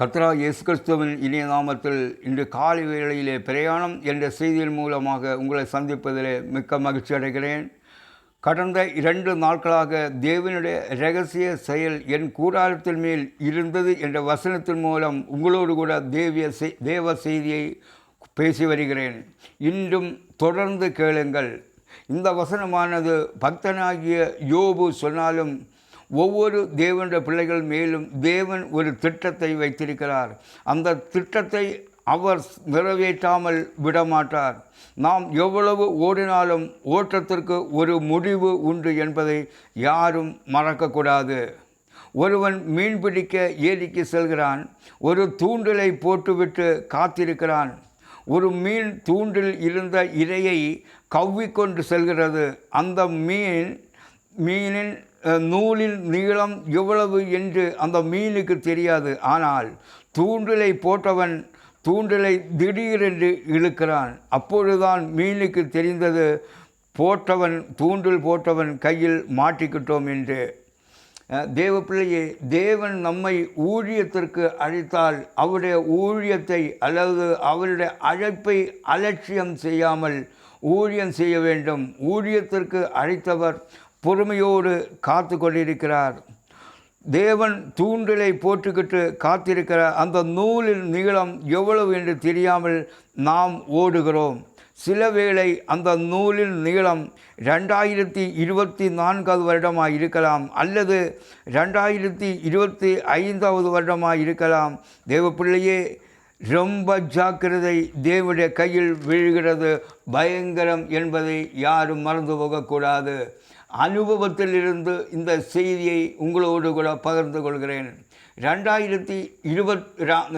கத்ரா இயேசு கிறிஸ்துவின் இனிய நாமத்தில் இன்று காலை வேளையிலே பிரயாணம் என்ற செய்தியின் மூலமாக உங்களை சந்திப்பதிலே மிக்க மகிழ்ச்சி அடைகிறேன். கடந்த இரண்டு நாட்களாக தேவனுடைய ரகசிய செயல் என் கூடாரத்தின் மேல் இருந்தது என்ற வசனத்தின் மூலம் உங்களோடு கூட தேவிய செய் தேவ செய்தியை பேசி வருகிறேன். இன்றும் தொடர்ந்து கேளுங்கள். இந்த வசனமானது பக்தனாகிய யோபு சொன்னாலும் ஒவ்வொரு தேவனுடைய பிள்ளைகள் மேலும் தேவன் ஒரு திட்டத்தை வைத்திருக்கிறார். அந்த திட்டத்தை அவர் நிறைவேற்றாமல் விடமாட்டார். நாம் எவ்வளவு ஓடினாலும் ஓட்டத்திற்கு ஒரு முடிவு உண்டு என்பதை யாரும் மறக்கக்கூடாது. ஒருவன் மீன் பிடிக்க ஏரிக்கு செல்கிறான் ஒரு தூண்டிலை போட்டுவிட்டு காத்திருக்கிறான். ஒரு மீன் தூண்டில் இருந்த இரையை கவ்விக்கொண்டு செல்கிறது. அந்த மீன் மீனின் நூலின் நீளம் எவ்வளவு என்று அந்த மீனுக்கு தெரியாது. ஆனால் தூண்டிலை போட்டவன் தூண்டிலை திடீரென்று இழுக்கிறான். அப்பொழுதுதான் மீனுக்கு தெரிந்தது போட்டவன் தூண்டில் போட்டவன் கையில் மாட்டிக்கிட்டோம் என்று. அஹ், தேவ பிள்ளையே தேவன் நம்மை ஊழியத்திற்கு அழைத்தால் அவருடைய ஊழியத்தை அல்லது அவருடைய அழைப்பை அலட்சியம் செய்யாமல் ஊழியம் செய்ய வேண்டும். ஊழியத்திற்கு அழைத்தவர் பொறுமையோடு காத்து கொண்டிருக்கிறார். தேவன் தூண்டிலை போட்டுக்கிட்டு காத்திருக்கிற அந்த நூலின் நீளம் எவ்வளவு என்று தெரியாமல் நாம் ஓடுகிறோம். சில வேளை அந்த நூலின் நீளம் ரெண்டாயிரத்தி இருபத்தி நான்காவது வருடமாக இருக்கலாம் அல்லது ரெண்டாயிரத்தி இருபத்தி ஐந்தாவது வருடமாக இருக்கலாம். தேவ பிள்ளையே ரொம்ப ஜாக்கிரதை தேவனுடைய கையில் விழுகிறது. பயங்கரம் என்பதை யாரும் மறந்து போகக்கூடாது. அனுபவத்திலிருந்து இந்த செய்தியை உங்களோடு கூட பகிர்ந்து கொள்கிறேன். ரெண்டாயிரத்தி இருபத்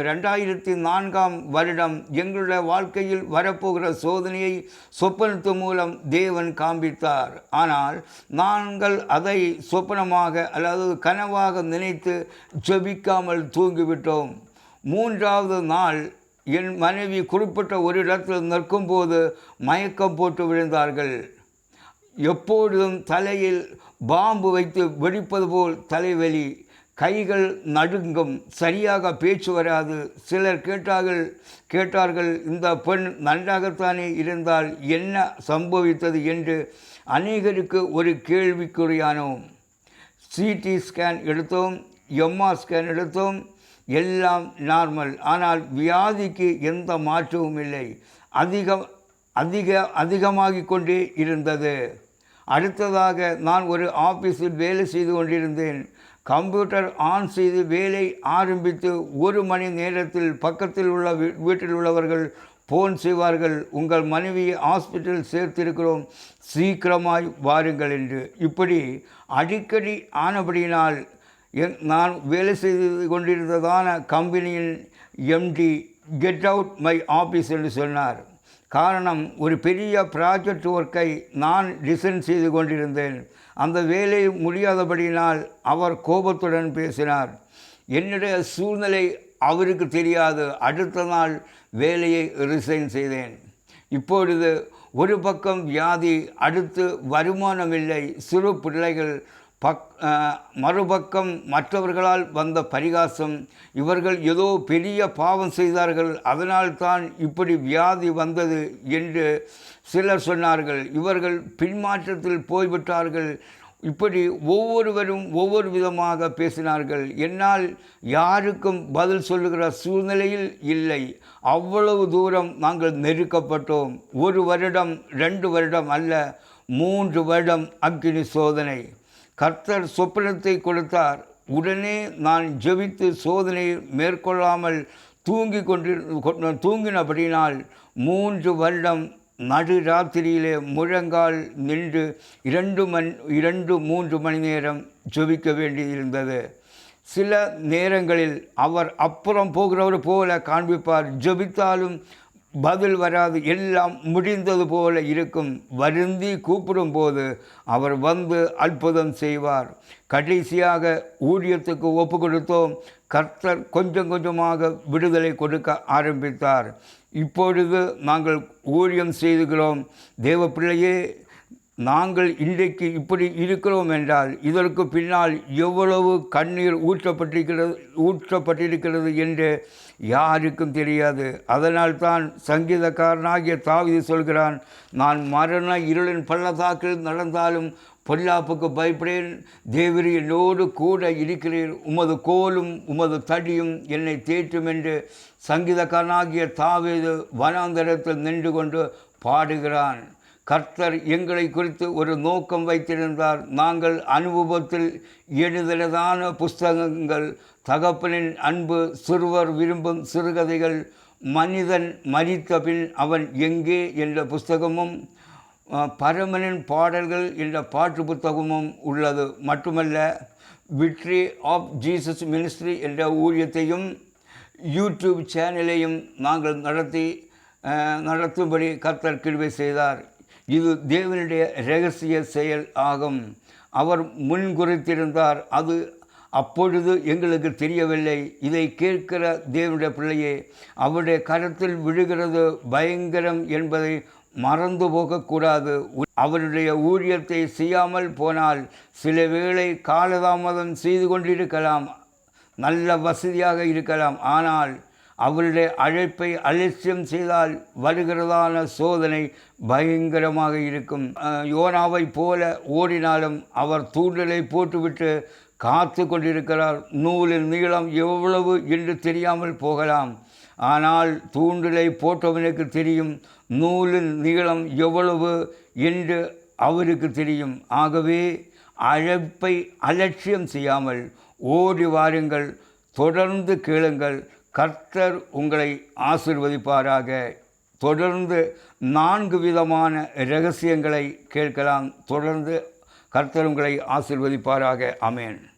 ரெண்டாயிரத்தி நான்காம் வருடம் எங்களுடைய வாழ்க்கையில் வரப்போகிற சோதனையை சொப்பனத்து மூலம் தேவன் காண்பித்தார். ஆனால் நாங்கள் அதை சொப்பனமாக அல்லது கனவாக நினைத்து ஜெபிக்காமல் தூங்கிவிட்டோம். மூன்றாவது நாள் என் மனைவி குறிப்பிட்ட ஒரு இடத்தில் நிற்கும்போது மயக்கம் போட்டு விழுந்தார்கள். எப்பொழுதும் தலையில் பாம்பு வைத்து வெடிப்பது போல் தலைவலி கைகள் நடுங்கும் சரியாக பேச்சு வராது. சிலர் கேட்டார்கள் கேட்டார்கள் இந்த பெண் நன்றாகத்தானே இருந்தால் என்ன சம்பவித்தது என்று அநேகருக்கு ஒரு கேள்விக்குறியானோம். சிடி ஸ்கேன் எடுத்தோம் எம்ஆர் ஸ்கேன் எடுத்தோம் எல்லாம் நார்மல் ஆனால் வியாதிக்கு எந்த மாற்றமும் இல்லை. அதிகம் அதிக அதிகமாகிக் கொண்டே இருந்தது. அடுத்ததாக நான் ஒரு ஆஃபீஸில் வேலை செய்து கொண்டிருந்தேன். கம்ப்யூட்டர் ஆன் செய்து வேலை ஆரம்பித்து ஒரு மணி நேரத்தில் பக்கத்தில் உள்ள வீ- வீட்டில் உள்ளவர்கள் ஃபோன் செய்வார்கள். உங்கள் மனைவியை ஹாஸ்பிட்டல் சேர்த்திருக்கிறோம். சீக்கிரமாய் வாருங்கள் என்று. இப்படி அடிக்கடி ஆனபடியினால் என் நான் வேலை செய்து கொண்டிருந்ததான கம்பெனியின் MD get out my office என்று சொன்னார். காரணம் ஒரு பெரிய ப்ராஜெக்ட் ஒர்க்கை நான் டிசைன் செய்து கொண்டிருந்தேன். அந்த வேலை முடியாதபடியினால் அவர் கோபத்துடன் பேசினார். என்னுடைய சூழ்நிலை அவருக்கு தெரியாது. அடுத்த நாள் வேலையை ரிசைன் செய்தேன். இப்பொழுது ஒரு பக்கம் வியாதி அடுத்து வருமானமில்லை சிறு பிள்ளைகள் பக் மறுபக்கம் மற்றவர்களால் வந்த பரிகாசம் இவர்கள் ஏதோ பெரிய பாவம் செய்தார்கள் அதனால்தான் இப்படி வியாதி வந்தது என்று சிலர் சொன்னார்கள். இவர்கள் பின்மாற்றத்தில் போய்விட்டார்கள். இப்படி ஒவ்வொருவரும் ஒவ்வொரு விதமாக பேசினார்கள். என்னால் யாருக்கும் பதில் சொல்லுகிற சூழ்நிலையில் இல்லை. அவ்வளவு தூரம் நாங்கள் நெருக்கப்பட்டோம். ஒரு வருடம் ரெண்டு வருடம் அல்ல மூன்று வருடம் அக்னி சோதனை. கர்த்தர் சொப்பனத்தை கொடுத்தார். உடனே நான் ஜெபித்து சோதனையை மேற்கொள்ளாமல் தூங்கி கொண்டு தூங்கினபடினால் மூன்று வருடம் நடு ராத்திரியிலே முழங்கால் நின்று இரண்டு மண் இரண்டு மூன்று மணி நேரம் ஜெபிக்க வேண்டியிருந்தது. சில நேரங்களில் அவர் அப்புறம் போகிறவர் போல காண்பிப்பார். ஜெபித்தாலும் பதில் வராது எல்லாம் முடிந்தது போல இருக்கும். வருந்தி கூப்பிடும்போது அவர் வந்து அற்புதம் செய்வார். கடைசியாக ஊழியத்துக்கு ஒப்பு கொடுத்தோம். கர்த்தர் கொஞ்சம் கொஞ்சமாக விடுதலை கொடுக்க ஆரம்பித்தார். இப்பொழுது நாங்கள் ஊழியம் செய்துகிறோம். தேவ பிள்ளையே நாங்கள் இன்றைக்கு இப்படி இருக்கிறோம் என்றால் இதற்கு பின்னால் எவ்வளவு கண்ணீர் ஊற்றப்பட்டிருக்கிறது ஊற்றப்பட்டிருக்கிறது என்று யாருக்கும் தெரியாது. அதனால் தான் சங்கீதக்காரனாகிய தாவிதி சொல்கிறான் நான் மரண இருளின் பள்ளத்தாக்கில் நடந்தாலும் பொல்லாப்புக்கு பயப்படேன். தேவரி என்னோடு கூட இருக்கிறீர். உமது கோலும் உமது தடியும் என்னை தேற்றும் என்று சங்கீதக்காரனாகிய தாவீது வனாந்தரத்தில் நின்று கொண்டு பாடுகிறான். கர்த்தர் எங்களை குறித்து ஒரு நோக்கம் வைத்திருந்தார். நாங்கள் அனுபவத்தில் எழுதலதான புஸ்தகங்கள் தகப்பனின் அன்பு சிறுவர் விரும்பும் சிறுகதைகள் மனிதன் மரித்த பின் அவன் எங்கே என்ற புஸ்தகமும் பரமனின் பாடல்கள் என்ற பாட்டு புத்தகமும் உள்ளது. மட்டுமல்ல விட்ரி ஆஃப் ஜீசஸ் மினிஸ்ட்ரி என்ற ஊழியத்தையும் யூடியூப் சேனலையும் நாங்கள் நடத்தி நடத்தும்படி கர்த்தர் கிருபை செய்தார். இது தேவனுடைய ரகசிய செயல் ஆகும். அவர் முன்குறித்திருந்தார் அது அப்பொழுது எங்களுக்கு தெரியவில்லை. இதை கேட்கிற தேவனுடைய பிள்ளையே அவருடைய கரத்தில் விழுகிறது பயங்கரம் என்பதை மறந்து போகக்கூடாது. அவருடைய ஊழியத்தை செய்யாமல் போனால் சில வேளை காலதாமதம் செய்து கொண்டிருக்கலாம். நல்ல வசதியாக இருக்கலாம். ஆனால் அவருடைய அழைப்பை அலட்சியம் செய்தால் வருகிறதான சோதனை பயங்கரமாக இருக்கும். யோனாவை போல ஓடினாலும் அவர் தூண்டலை போட்டுவிட்டு காத்து கொண்டிருக்கிறார். நூலின் நீளம் எவ்வளவு என்று தெரியாமல் போகலாம். ஆனால் தூண்டலை போட்டவனுக்கு தெரியும் நூலின் நீளம் எவ்வளவு என்று அவருக்கு தெரியும். ஆகவே அழைப்பை அலட்சியம் செய்யாமல் ஓடி வாருங்கள் தொடர்ந்து கேளுங்கள் கர்த்தர் உங்களை ஆசிர்வதிப்பாராக. தொடர்ந்து நான்கு விதமான இரகசியங்களை கேட்கலாம். தொடர்ந்து கர்த்தர் உங்களை ஆசிர்வதிப்பாராக. அமேன்